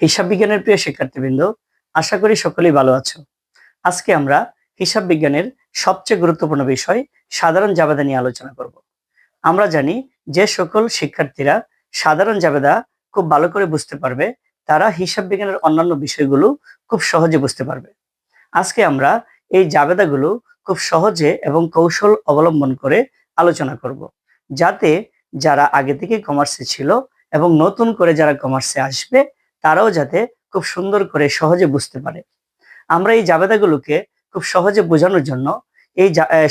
হিসাব বিজ্ঞানের প্রিয় শিক্ষার্থীবৃন্দ, আশা করি সকলেই ভালো আছো। আজকে আমরা হিসাব বিজ্ঞানের সবচেয়ে গুরুত্বপূর্ণ বিষয় সাধারণ জাবেদা নিয়ে আলোচনা করব। আমরা জানি যে সকল শিক্ষার্থীরা সাধারণ জাবেদা খুব ভালো করে বুঝতে পারবে, তারা হিসাব বিজ্ঞানের অন্যান্য বিষয়গুলো খুব সহজে বুঝতে পারবে। আজকে আমরা এই জাবেদাগুলো খুব সহজে এবং কৌশল অবলম্বন করে আলোচনা করব, যাতে যারা আগে থেকে কমার্সে ছিল এবং নতুন করে যারা কমার্সে আসবে তারাও যাতে খুব সুন্দর করে সহজে বুঝতে পারে। আমরা এই জাবেদাগুলোকে খুব সহজে বোঝানোর জন্য এই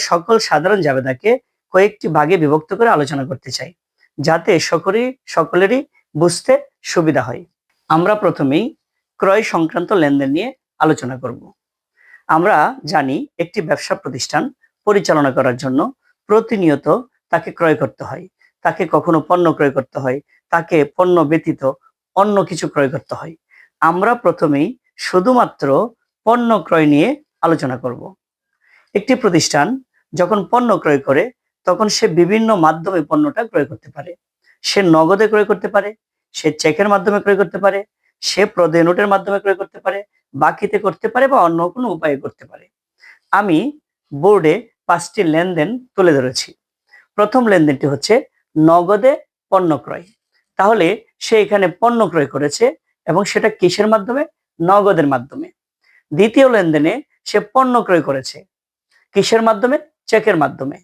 সকল সাধারণ জাবেদাকে কয়েকটি ভাগে বিভক্ত করে আলোচনা করতে চাই, যাতে সকলেই সকলেরই বুঝতে সুবিধা হয়। আমরা প্রথমেই ক্রয় সংক্রান্ত লেনদেন নিয়ে আলোচনা করব। আমরা জানি একটি ব্যবসা প্রতিষ্ঠান পরিচালনা করার জন্য প্রতিনিয়ত তাকে ক্রয় করতে হয়। তাকে কখনো পণ্য ক্রয় করতে হয়, তাকে পণ্য ব্যতীত অন্য কিছু ক্রয় করতে হয়। আমরা প্রথমেই শুধুমাত্র পণ্য ক্রয় নিয়ে আলোচনা করব। একটি প্রতিষ্ঠান যখন পণ্য ক্রয় করে, তখন সে বিভিন্ন মাধ্যমে পণ্যটা ক্রয় করতে পারে। সে নগদে ক্রয় করতে পারে, সে চেকের মাধ্যমে ক্রয় করতে পারে, সে প্রদেয় নোটের মাধ্যমে ক্রয় করতে পারে, বাকিতে করতে পারে বা অন্য কোনো উপায়ে করতে পারে। আমি বোর্ডে পাঁচটি লেনদেন তুলে ধরেছি। প্রথম লেনদেনটি হচ্ছে নগদে পণ্য ক্রয়। তাহলে সে এখানে পণ্য ক্রয় করেছে এবং সেটা কিসের মাধ্যমে? নগদের মাধ্যমে। দ্বিতীয় লেনদেনে সে পণ্য ক্রয় করেছে। কিসের মাধ্যমে? চেকের মাধ্যমে।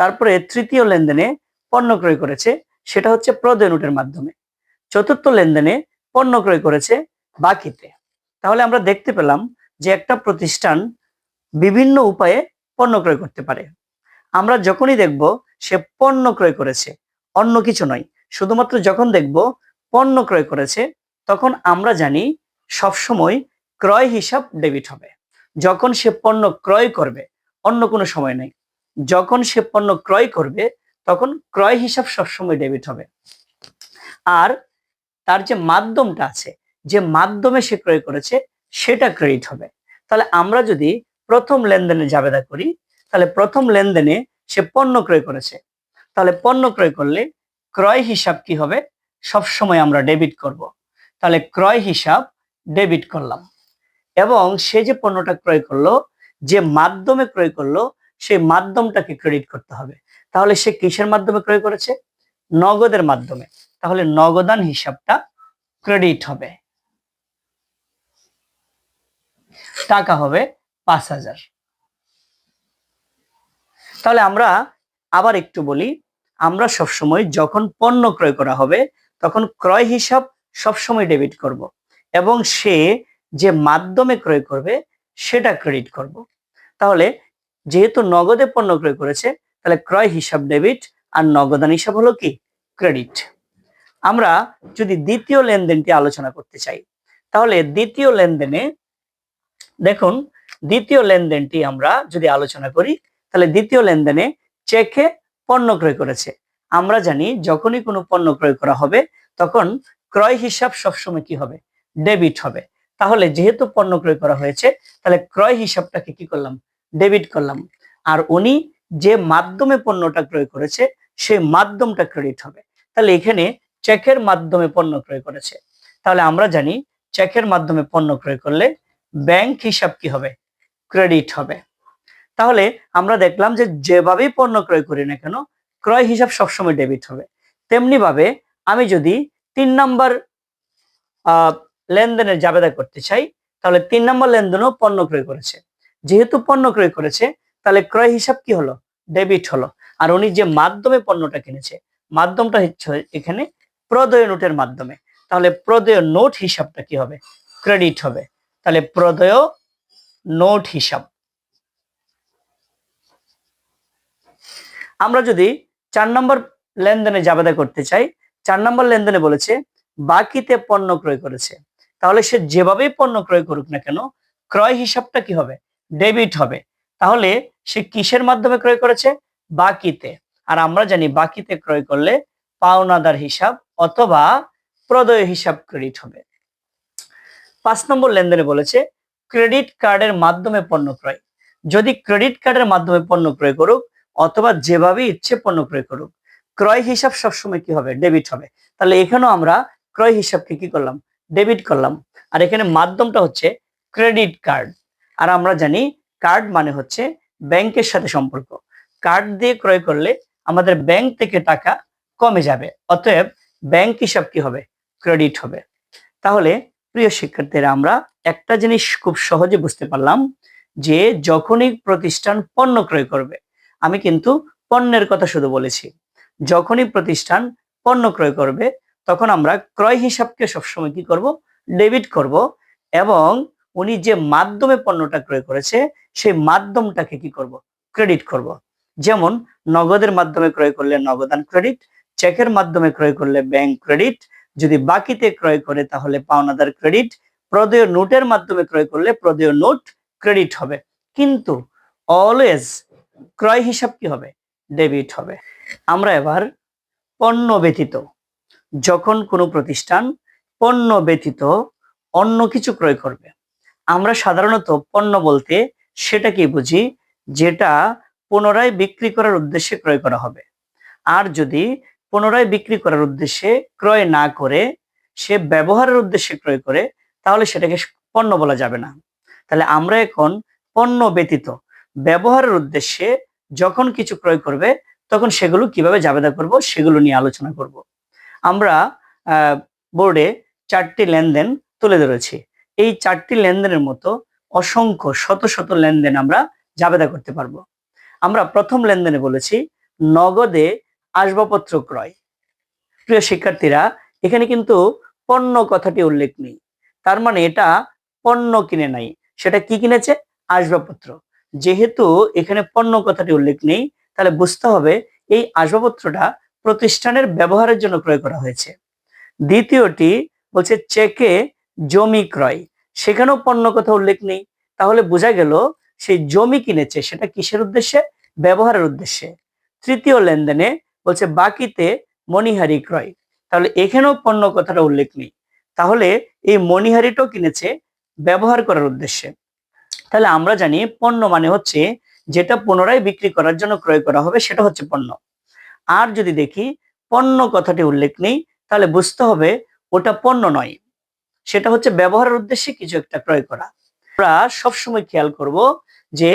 তারপরে তৃতীয় লেনদেনে পণ্য ক্রয় করেছে, সেটা হচ্ছে প্রদেয় নোটের মাধ্যমে। চতুর্থ লেনদেনে পণ্য ক্রয় করেছে বাকিতে। তাহলে আমরা দেখতে পেলাম যে একটা প্রতিষ্ঠান বিভিন্ন উপায়ে পণ্য ক্রয় করতে পারে। আমরা যখনই দেখব সে পণ্য ক্রয় করেছে, অন্য কিছু নয়। শুধুমাত্র যখন দেখব পণ্য ক্রয় করেছে, তখন আমরা জানি সবসময় ক্রয় হিসাব ডেবিট হবে। যখন সে পণ্য ক্রয় করবে, অন্য কোনো সময় নেই। যখন সে পণ্য ক্রয় করবে, তখন ক্রয় হিসাব সবসময় ডেবিট হবে। আর তার যে মাধ্যমটা আছে, যে মাধ্যমে সে ক্রয় করেছে, সেটা ক্রেডিট হবে। তাহলে আমরা যদি প্রথম লেনদেনে জাবেদা করি, তাহলে প্রথম লেনদেনে সে পণ্য ক্রয় করেছে। তাহলে পণ্য ক্রয় করলে ক্রয় হিসাব কি হবে? সব সময় আমরা ডেবিট করব। তাহলে ক্রয় হিসাব ডেবিট করলাম। এবং সে যে পণ্যটা ক্রয় করল, যে মাধ্যমে ক্রয় করল, সেই মাধ্যমটাকে ক্রেডিট করতে হবে। তাহলে সে কিসের মাধ্যমে ক্রয় করেছে? নগদের মাধ্যমে। তাহলে নগদান হিসাবটা ক্রেডিট হবে। টাকা হবে পাঁচ হাজার। তাহলে আমরা আবার একটু বলি আমরা সবসময় যখন পণ্য ক্রয় করা হবে, তখন ক্রয় হিসাব সবসময় ডেবিট করব এবং সে যে মাধ্যমে ক্রয় করবে, সেটা ক্রেডিট করব। তাহলে যেহেতু নগদে পণ্য ক্রয় করেছে, তাহলে ক্রয় হিসাব ডেবিট আর নগদান হিসাব হলো কি? ক্রেডিট আমরা যদি দ্বিতীয় লেনদেনটি আলোচনা করতে চাই, তাহলে দ্বিতীয় লেনদেনে দেখুন, দ্বিতীয় লেনদেনটি আমরা যদি আলোচনা করি, তাহলে দ্বিতীয় লেনদেনে চেকে পণ্য ক্রয় করেছে। আমরা জানি যখনই কোনো পণ্য ক্রয় করা হবে, তখন ক্রয় হিসাব সবসময় কি হবে? ডেবিট হবে। তাহলে যেহেতু পণ্য ক্রয় করা হয়েছে, তাহলে ক্রয় হিসাবটাকে কি করলাম? ডেবিট করলাম। আর উনি যে মাধ্যমে পণ্যটা ক্রয় করেছে, সেই মাধ্যমটা ক্রেডিট হবে। তাহলে এখানে চেকের মাধ্যমে পণ্য ক্রয় করেছে। তাহলে আমরা জানি, চেকের মাধ্যমে পণ্য ক্রয় করলে ব্যাংক হিসাব কি হবে? ক্রেডিট হবে। তাহলে আমরা দেখলাম যে যেভাবেই পণ্য ক্রয় করি না কেন, ক্রয় হিসাব সবসময় ডেবিট হবে। তেমনি ভাবে আমি যদি তিন নাম্বার লেনদেনের জাবেদা করতে চাই, তাহলে তিন নম্বর লেনদেনও পণ্য ক্রয় করেছে। যেহেতু পণ্য ক্রয় করেছে, তাহলে ক্রয় হিসাব কি হলো? ডেবিট হলো। আর উনি যে মাধ্যমে পণ্যটা কিনেছে, মাধ্যমটা হচ্ছে এখানে প্রদয় নোটের মাধ্যমে। তাহলে প্রদয় নোট হিসাবটা কি হবে? ক্রেডিট হবে। তাহলে প্রদয় নোট হিসাব। আমরা যদি চার নম্বর লেনদেনে জাবেদা করতে চাই, চার নম্বর লেনদেনে বলেছে, বাকিতে পণ্য ক্রয় করেছে। তাহলে সে যেভাবেই পণ্য ক্রয় করুক না কেন, ক্রয় হিসাবটা কি হবে? ডেবিট হবে। তাহলে সে কিসের মাধ্যমে ক্রয় করেছে? বাকিতে। আর আমরা জানি বাকিতে ক্রয় করলে পাওনাদার হিসাব অথবা প্রদয় হিসাব ক্রেডিট হবে। পাঁচ নম্বর লেনদেনে বলেছে, ক্রেডিট কার্ডের মাধ্যমে পণ্য ক্রয়। যদি ক্রেডিট কার্ডের মাধ্যমে পণ্য ক্রয় করুক অথবা যেভাবে ইচ্ছে পণ্য ক্রয় করুক, ক্রয় হিসাব সবসময় কি হবে? ডেবিট হবে। তাহলে এখানেও আমরা ক্রয় হিসাবকে কি করলাম? ডেবিট করলাম। আর এখানে মাধ্যমটা হচ্ছে ক্রেডিট কার্ড আর আমরা জানি কার্ড মানে হচ্ছে ব্যাংকের সাথে সম্পর্ক। কার্ড দিয়ে ক্রয় করলে আমাদের ব্যাংক থেকে টাকা কমে যাবে। অতএব ব্যাংক হিসাব কি হবে? ক্রেডিট হবে। তাহলে প্রিয় শিক্ষার্থীরা, আমরা একটা জিনিস খুব সহজে বুঝতে পারলাম যে যখনই প্রতিষ্ঠান পণ্য ক্রয় করবে আমি কিন্তু পণ্যের কথা শুধু বলেছি। যখনই প্রতিষ্ঠান পণ্য ক্রয় করবে, তখন আমরা ক্রয় হিসাবকে সবসময় কি করব? ডেবিট করব এবং উনি যে মাধ্যমে পণ্যটা ক্রয় করেছে, সেই মাধ্যমটাকে কি করব? ক্রেডিট করব। যেমন নগদের মাধ্যমে ক্রয় করলে নগদান ক্রেডিট, চেকের মাধ্যমে ক্রয় করলে ব্যাংক ক্রেডিট, যদি বাকিতে ক্রয় করে তাহলে পাওনাদার ক্রেডিট, প্রদেয় নোটের মাধ্যমে ক্রয় করলে প্রদেয় নোট ক্রেডিট হবে। কিন্তু অলওয়েজ ক্রয় হিসাব কি হবে? ডেবিট হবে। আমরা এবার পণ্য ব্যতীত, যখন কোনো প্রতিষ্ঠান পণ্য ব্যতীত অন্য কিছু ক্রয় করবে, আমরা সাধারণত পণ্য বলতে সেটাকে বুঝি যেটা পুনরায় বিক্রি করার উদ্দেশ্যে ক্রয় করা হবে। আর যদি পুনরায় বিক্রি করার উদ্দেশ্যে ক্রয় না করে, সে ব্যবহারের উদ্দেশ্যে ক্রয় করে, তাহলে সেটাকে পণ্য বলা যাবে না। তাহলে আমরা এখন পণ্য ব্যতীত ব্যবহারের উদ্দেশ্যে যখন কিছু ক্রয় করবে, তখন সেগুলো কীভাবে জাবেদা করব, সেগুলো নিয়ে আলোচনা করব। আমরা বোর্ডে চারটি লেনদেন তুলে ধরেছি। এই চারটি লেনদেনের মতো অসংখ্য, শত শত লেনদেন আমরা জাবেদা করতে পারব। আমরা প্রথম লেনদেনে বলেছি, নগদে আসবাবপত্র ক্রয়। প্রিয় শিক্ষার্থীরা, এখানে কিন্তু পণ্য কথাটি উল্লেখ নেই। তার মানে এটা পণ্য কিনে নাই। সেটা কি কিনেছে? আসবাবপত্র। যেহেতু এখানে পণ্য কথাটি উল্লেখ নেই, তাহলে বুঝতে হবে এই আসবাবপত্রটা প্রতিষ্ঠানের ব্যবহারের জন্য ক্রয় করা হয়েছে। দ্বিতীয়টি বলছে চেকে জমি ক্রয়। সেখানেও পণ্য কথা উল্লেখ নেই। তাহলে বোঝা গেল সেই জমি কিনেছে, সেটা কিসের উদ্দেশ্যে? ব্যবহারের উদ্দেশ্যে। তৃতীয় লেনদেনে বলছে বাকিতে মণিহারি ক্রয়। তাহলে এখানেও পণ্য কথাটা উল্লেখ নেই। তাহলে এই মণিহারিটাও কিনেছে, ব্যবহার করার উদ্দেশ্যে। তাহলে আমরা জানি পণ্য মানে হচ্ছে যেটা পুনরায় বিক্রি করার জন্য ক্রয় করা হবে, সেটা হচ্ছে পণ্য। আর যদি দেখি পণ্য কথাটি উল্লেখ নেই, তাহলে বুঝতে হবে ওটা পণ্য নয়। সেটা হচ্ছে ব্যবহারের উদ্দেশ্যে কিছু একটা ক্রয় করা। আমরা সবসময় খেয়াল করব যে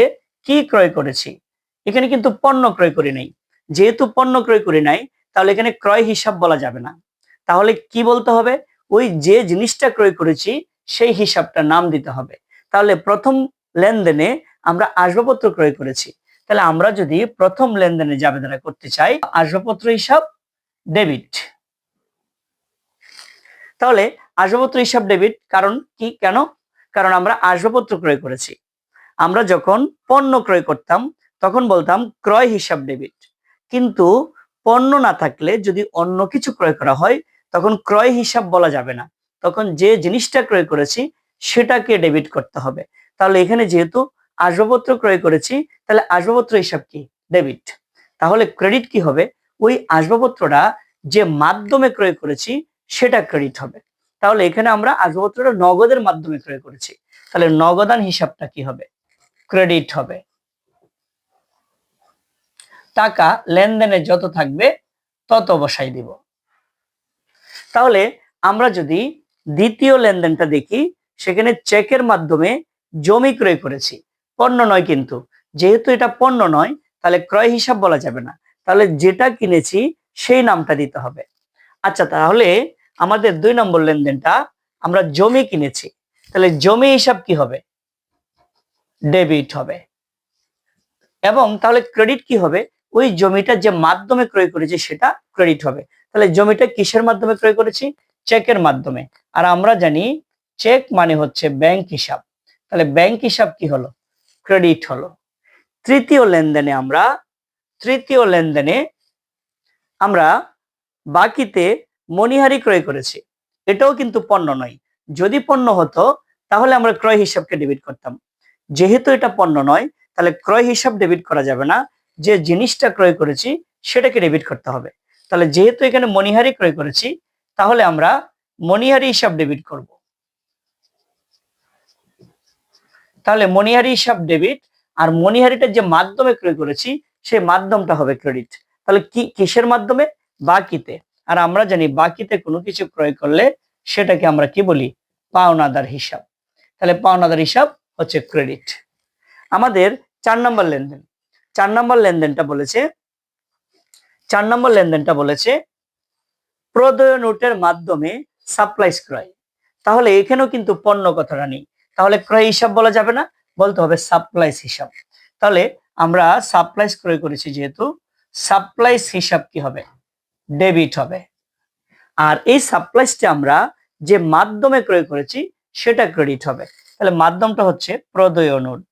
কি ক্রয় করেছি। এখানে কিন্তু পণ্য ক্রয় করি নাই। যেহেতু পণ্য ক্রয় করি নাই, তাহলে এখানে ক্রয় হিসাব বলা যাবে না। তাহলে কি বলতে হবে? ওই যে জিনিসটা ক্রয় করেছি, সেই হিসাবটা নাম দিতে হবে। তাহলে প্রথম লেনদেনে আমরা আসবাবপত্র ক্রয় করেছি। তাহলে আমরা যদি প্রথম লেনদেনে জাবেদনা করতে চাই, আসবাবপত্র হিসাব ডেবিট তাহলে আসবাবপত্র হিসাব ডেবিট কারণ কি, কেন? কারণ আমরা আসবাবপত্র ক্রয় করেছি। আমরা যখন পণ্য ক্রয় করতাম, তখন বলতাম ক্রয় হিসাব ডেবিট কিন্তু পণ্য না থাকলে যদি অন্য কিছু ক্রয় করা হয়, তখন ক্রয় হিসাব বলা যাবে না। তখন যে জিনিসটা ক্রয় করেছি, সেটাকে ডেবিট করতে হবে। তাহলে এখানে যেহেতু আসবাবপত্র ক্রয় করেছি, তাহলে আসবাবপত্র হিসাব কি? ডেবিট তাহলে ক্রেডিট কি হবে? ওই আসবাবপত্রটা যে মাধ্যমে ক্রয় করেছি, সেটা ক্রেডিট হবে। তাহলে এখানে আমরা আসবাবপত্রটা নগদের মাধ্যমে ক্রয় করেছি। তাহলে নগদান হিসাবটা কি হবে? ক্রেডিট হবে। টাকা লেনদেনে যত থাকবে, তত বসাই দিব। তাহলে আমরা যদি দ্বিতীয় লেনদেনটা দেখি, সেখানে চেকের মাধ্যমে জমি ক্রয় করেছি। পণ্য নয় কিন্তু। যেহেতু এটা পণ্য নয়, তাহলে ক্রয় হিসাব বলা যাবে না। তাহলে যেটা কিনেছি, সেই নামটা দিতে হবে। আচ্ছা তাহলে আমাদের দুই নম্বর লেনদেনটা, আমরা জমি কিনেছি। তাহলে জমি হিসাব কি হবে? ডেবিট হবে। এবং তাহলে ক্রেডিট কি হবে? ওই জমিটা যে মাধ্যমে ক্রয় করেছি, সেটা ক্রেডিট হবে। তাহলে জমিটা কিসের মাধ্যমে ক্রয় করেছি? চেকের মাধ্যমে। আর আমরা জানি, চেক মানে হচ্ছে ব্যাংক হিসাব। তাহলে ব্যাংক হিসাব কি হলো? ক্রেডিট হলো। তৃতীয় লেনদেনে আমরা, তৃতীয় লেনদেনে আমরা বাকিতে মনিহারি ক্রয় করেছি। এটাও কিন্তু পণ্য নয়। যদি পণ্য হতো, তাহলে আমরা ক্রয় হিসাবকে ডেবিট করতাম। যেহেতু এটা পণ্য নয়, তাহলে ক্রয় হিসাব ডেবিট করা যাবে না। যে জিনিসটা ক্রয় করেছি, সেটাকে ডেবিট করতে হবে। তাহলে যেহেতু এখানে মণিহারি ক্রয় করেছি, তাহলে আমরা মনিহারি হিসাব ডেবিট করব। তাহলে মণিহারি হিসাব ডেবিট আর মণিহারিটা যে মাধ্যমে ক্রয় করেছি, সেই মাধ্যমটা হবে ক্রেডিট তাহলে কি, কিসের মাধ্যমে? বাকিতে। আর আমরা জানি বাকিতে কোনো কিছু ক্রয় করলে সেটাকে আমরা কি বলি? পাওনাদার হিসাব। তাহলে পাওনাদার হিসাব হচ্ছে ক্রেডিট আমাদের চার নম্বর লেনদেন। চার নম্বর লেনদেনটা বলেছে, চার নম্বর লেনদেনটা বলেছে, প্রদয় নোটের মাধ্যমে সাপ্লাইস ক্রয়। তাহলে এখানেও কিন্তু পণ্য কথাটা নেই তাহলে ক্রয় হিসাব বলা যাবে না, বলতে হবে সাপ্লাইস হিসাব। তাহলে আমরা সাপ্লাইস ক্রয় করেছি যেহেতু, সাপ্লাইস হিসাব কি হবে? ডেবিট হবে। আর এই সাপ্লাইসটা আমরা যে মাধ্যমে ক্রয় করেছি, সেটা ক্রেডিট হবে। তাহলে মাধ্যমটা হচ্ছে প্রদয় নোট।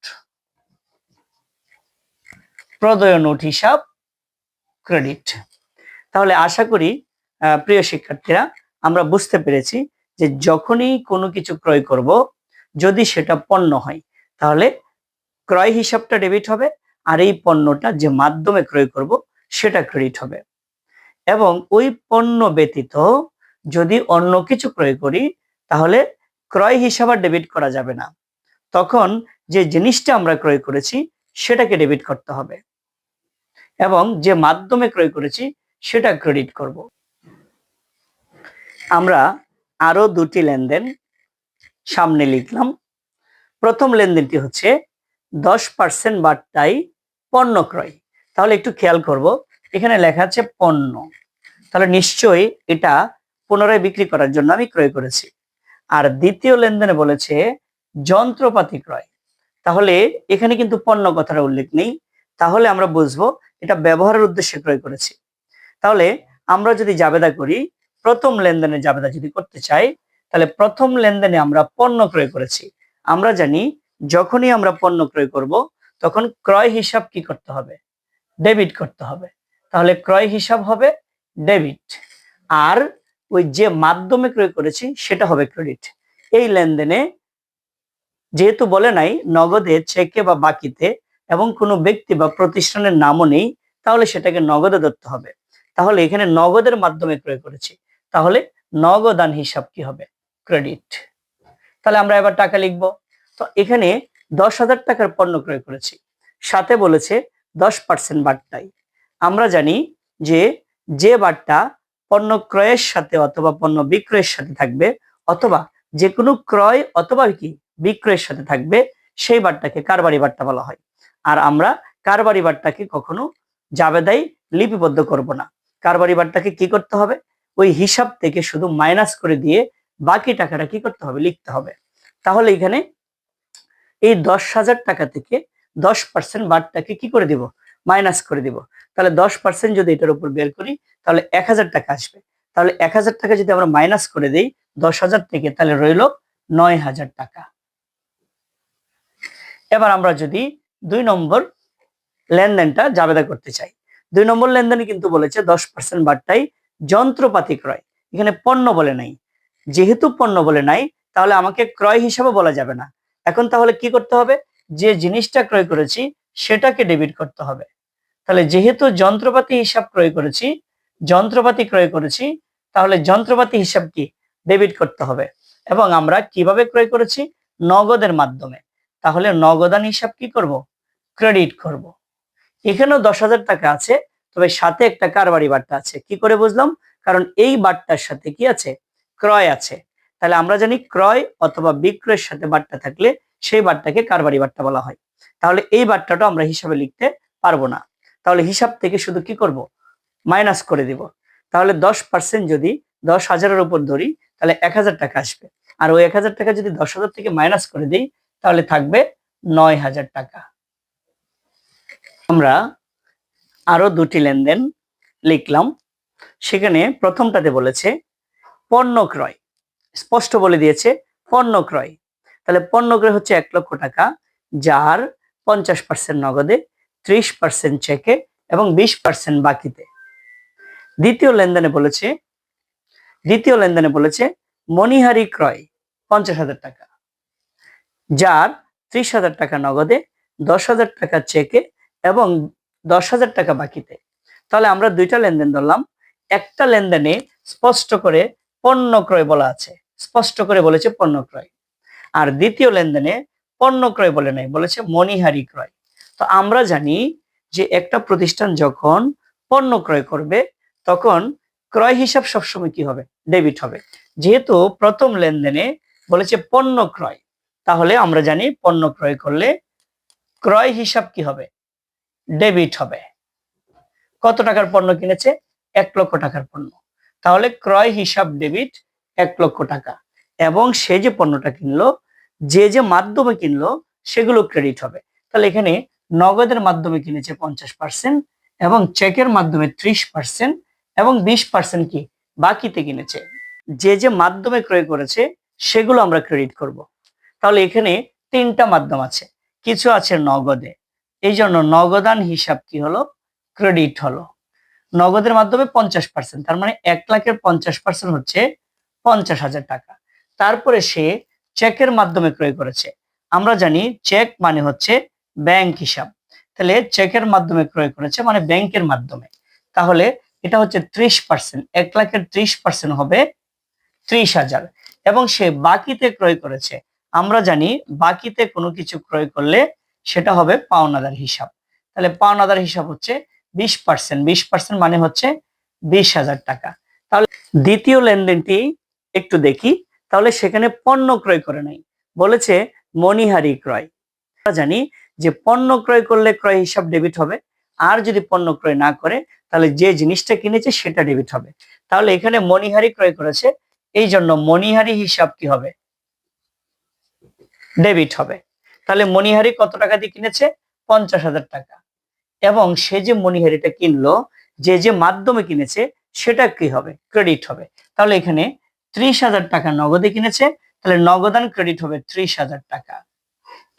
প্রদয় নোট হিসাব ক্রেডিট। তাহলে আশা করি প্রিয় শিক্ষার্থীরা, আমরা বুঝতে পেরেছি যে যখনই কোনো কিছু ক্রয় করব যদি সেটা পণ্য হয়, তাহলে ক্রয় হিসাবটা ডেবিট হবে আর এই পণ্যটা যে মাধ্যমে ক্রয় করব, সেটা ক্রেডিট হবে। এবং ওই পণ্য ব্যতীত যদি অন্য কিছু ক্রয় করি, তাহলে ক্রয় হিসাব ডেবিট করা যাবে না। তখন যে জিনিসটা আমরা ক্রয় করেছি, সেটাকে ডেবিট করতে হবে। এবং যে মাধ্যমে ক্রয় করেছি, সেটা ক্রেডিট করব। আমরা আরও দুটি লেনদেন সামনে লিখলাম। প্রথম লেনদেনটি হচ্ছে দশ পার্সেন্ট বার্তায় পণ্য ক্রয়। তাহলে একটু খেয়াল করব, এখানে লেখা আছে পণ্য। তাহলে নিশ্চয়ই এটা পুনরায় বিক্রি করার জন্য আমি ক্রয় করেছি। আর দ্বিতীয় লেনদেনে বলেছে যন্ত্রপাতি ক্রয়। তাহলে এখানে কিন্তু পণ্য কথার উল্লেখ নেই। তাহলে আমরা বুঝব এটা ব্যবহারের উদ্দেশ্যে ক্রয় করেছি। তাহলে আমরা যদি জাবেদা করি, প্রথম লেনদেনে জাবেদা যদি করতে চাই তাহলে প্রথম লেনদেনে আমরা পণ্য ক্রয় করেছি। আমরা জানি যখনই আমরা পণ্য ক্রয় করব, তখন ক্রয় হিসাব কি করতে হবে? ডেবিট করতে হবে। তাহলে ক্রয় হিসাব হবে ডেবিট। আর ওই যে মাধ্যমে ক্রয় করেছি, সেটা হবে ক্রেডিট। এই লেনদেনে যেহেতু বলে নাই, নগদে চেকে বা বাকিতে এবং কোনো ব্যক্তি বা প্রতিষ্ঠানের নামও নেই, তাহলে সেটাকে নগদে ধরতে হবে। তাহলে এখানে নগদের মাধ্যমে ক্রয় করেছি। তাহলে নগদান হিসাব কি হবে? ক্রেডিট তাহলে আমরা এবার টাকা লিখব। তো এখানে দশ হাজার টাকার পণ্য ক্রয় করেছি। সাথে বলেছে দশ পার্সেন্ট বাট্টাই। আমরা জানি যে যে বাট্টা পণ্য ক্রয়ের সাথে অথবা পণ্য বিক্রয়ের সাথে থাকবে অথবা যে কোনো ক্রয় অথবা কি বিক্রয়ের সাথে থাকবে, সেই বাট্টাকে কারবারি বাট্টা বলা হয়। আর আমরা কারবারি বাট্টাকে কখনো জাবেদাই লিপিবদ্ধ করব না। কারবারি বাট্টাকে কি করতে হবে? ওই হিসাব থেকে শুধু মাইনাস করে দিয়ে বাকি টাকাটা কি করতে হবে? লিখতে হবে। তাহলে এখানে এই দশ হাজার টাকা থেকে দশ পার্সেন্ট বারটাকে কি করে দিব? মাইনাস করে দিব। তাহলে দশ পার্সেন্ট যদি এটার উপর বের করি, তাহলে এক হাজার টাকা আসবে। তাহলে এক হাজার টাকা যদি আমরা মাইনাস করে দিই, দশ হাজার থেকে, তাহলে রইল নয় হাজার টাকা। এবার আমরা যদি দুই নম্বর লেনদেনটা জাবেদা করতে চাই। দুই নম্বর লেনদেনে কিন্তু বলেছে দশ পার্সেন্ট বারটাই যন্ত্রপাতি ক্রয়। এখানে পণ্য বলে নাই। যেহেতু পণ্য বলে নাই, তাহলে আমাকে ক্রয় হিসাবে বলা যাবে না। এখন তাহলে কি করতে হবে? যে জিনিসটা ক্রয় করেছি, সেটাকে ডেবিট করতে হবে। তাহলে যেহেতু যন্ত্রপাতি হিসাব ক্রয় করেছি, যন্ত্রপাতি ক্রয় করেছি, তাহলে যন্ত্রপাতি হিসাব কি? ডেবিট করতে হবে। এবং আমরা কীভাবে ক্রয় করেছি? নগদের মাধ্যমে। তাহলে নগদান হিসাব কি করব? ক্রেডিট করব। এখানেও দশ হাজার টাকা আছে, তবে সাথে একটা কারবারি বার্তা আছে। কি করে বুঝলাম? কারণ এই বার্তার সাথে কি আছে? ক্রয় আছে। তাহলে আমরা জানি ক্রয় অথবা বিক্রয়ের সাথে বার্তা থাকলে সেই বার্তাকে কারবারি বার্তা বলা হয়? তাহলে এই বার্তাটা আমরা হিসাবে লিখতে পারব না। তাহলে হিসাব থেকে শুধু কি করব? মাইনাস করে দিব। তাহলে দশ পার্সেন্ট যদি দশ হাজারের উপর ধরি, তাহলে এক হাজার টাকা আসবে। আর ওই এক হাজার টাকা যদি দশ হাজার থেকে মাইনাস করে দিই, তাহলে থাকবে নয় হাজার টাকা। আমরা আরও দুটি লেনদেন লিখলাম। সেখানে প্রথমটাতে বলেছে পণ্য ক্রয় স্পষ্ট বলে দিয়েছে পণ্য ক্রয় তাহলে পণ্য ক্রয় হচ্ছে এক লক্ষ টাকা, যার পঞ্চাশ পার্সেন্ট নগদে, ত্রিশ পার্সেন্ট চেকে এবং বিশ পার্সেন্ট বাকিতে। দ্বিতীয় লেনদেনে বলেছে, দ্বিতীয় লেনদেনে বলেছে মণিহারি ক্রয় পঞ্চাশ হাজার টাকা, যার ত্রিশ হাজার টাকা নগদে, দশ হাজার টাকা চেকে এবং দশ হাজার টাকা বাকিতে। তাহলে আমরা দুইটা লেনদেন ধরলাম। একটা লেনদেনে স্পষ্ট করে পণ্য ক্রয় বলা আছে। স্পষ্ট করে বলেছে পণ্য ক্রয় আর দ্বিতীয় লেনদেনে পণ্য ক্রয় বলে নাই, বলেছে মণিহারি ক্রয়। তো আমরা জানি যে একটা প্রতিষ্ঠান যখন পণ্য ক্রয় করবে, তখন ক্রয় হিসাব সবসময় কি হবে? ডেবিট হবে। যেহেতু প্রথম লেনদেনে বলেছে পণ্য ক্রয় তাহলে আমরা জানি পণ্য ক্রয় করলে ক্রয় হিসাব কি হবে? ডেবিট হবে। কত টাকার পণ্য কিনেছে? এক লক্ষ টাকার পণ্য। তাহলে ক্রয় হিসাব ডেবিট এক লক্ষ টাকা। এবং সে যে পণ্যটা কিনলো, যে যে মাধ্যমে কিনলো, সেগুলো ক্রেডিট হবে। তাহলে এখানে নগদের মাধ্যমে কিনেছে পঞ্চাশ পার্সেন্ট এবং চেকের মাধ্যমে ত্রিশ পার্সেন্ট এবং বিশ পার্সেন্ট কি? বাকিতে কিনেছে। যে যে মাধ্যমে ক্রয় করেছে, সেগুলো আমরা ক্রেডিট করব। তাহলে এখানে তিনটা মাধ্যম আছে। কিছু আছে নগদে। এই জন্য নগদান হিসাব কি হলো? ক্রেডিট হলো। নগদের মাধ্যমে পঞ্চাশ পার্সেন্ট তার মানে এক লাখের পঞ্চাশ পার্সেন্ট হচ্ছে পঞ্চাশ হাজার টাকা। তারপরে সে চেকের মাধ্যমে ক্রয় করেছে। আমরা জানি চেক মানে হচ্ছে ব্যাংক হিসাব। তাহলে চেকের মাধ্যমে ক্রয় করেছে মানে ব্যাংকের মাধ্যমে। তাহলে এটা হচ্ছে ত্রিশ পার্সেন্ট এক লাখের ত্রিশ পার্সেন্ট হবে ত্রিশ হাজার। এবং সে বাকিতে ক্রয় করেছে, আমরা জানি বাকিতে কোনো কিছু ক্রয় করলে সেটা হবে পাওনাদার হিসাব। তাহলে পাওনাদার হিসাব হচ্ছে বিশ পার্সেন্ট বিশ পার্সেন্ট মানে হচ্ছে বিশ হাজার টাকা। তাহলে দ্বিতীয় লেনদেনটি একটু দেখি। তাহলে সেখানে পণ্য ক্রয় করে নাই। বলেছে মণিহারি ক্রয়। জানি যে পণ্য ক্রয় করলে ক্রয় হিসাব ডেবিট হবে। আর যদি পণ্য ক্রয় না করে, তাহলে যে জিনিসটা কিনেছে সেটা ডেবিট হবে। তাহলে এখানে মণিহারি ক্রয় করেছে। এই জন্য মণিহারি হিসাব কি হবে? ডেবিট হবে। তাহলে মণিহারি কত টাকা দিয়ে কিনেছে? পঞ্চাশ হাজার টাকা। এবং সে যে মণিহারিটা কিনলো, যে যে মাধ্যমে কিনেছে, সেটা কি হবে? ক্রেডিট হবে। তাহলে এখানে ত্রিশ হাজার টাকা নগদে কিনেছে, তাহলে নগদান ক্রেডিট হবে ত্রিশ হাজার টাকা।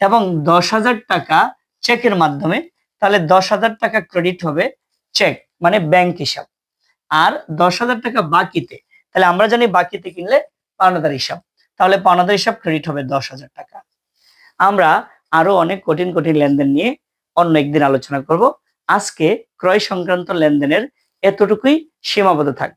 এবং দশ হাজার টাকা চেকের মাধ্যমে, তাহলে দশ হাজার টাকা ক্রেডিট হবে চেক মানে ব্যাংক হিসাব। আর দশ হাজার টাকা বাকিতে, তাহলে আমরা জানি বাকিতে কিনলে পাওনাদার হিসাব। তাহলে পাওনাদার হিসাব ক্রেডিট হবে দশ হাজার টাকা। আমরা আরও অনেক কঠিন কঠিন লেনদেন নিয়ে অন্য একদিন আলোচনা করব। আজকে ক্রয় সংক্রান্ত লেনদেনের এতটুকুই সীমাবদ্ধ থাক।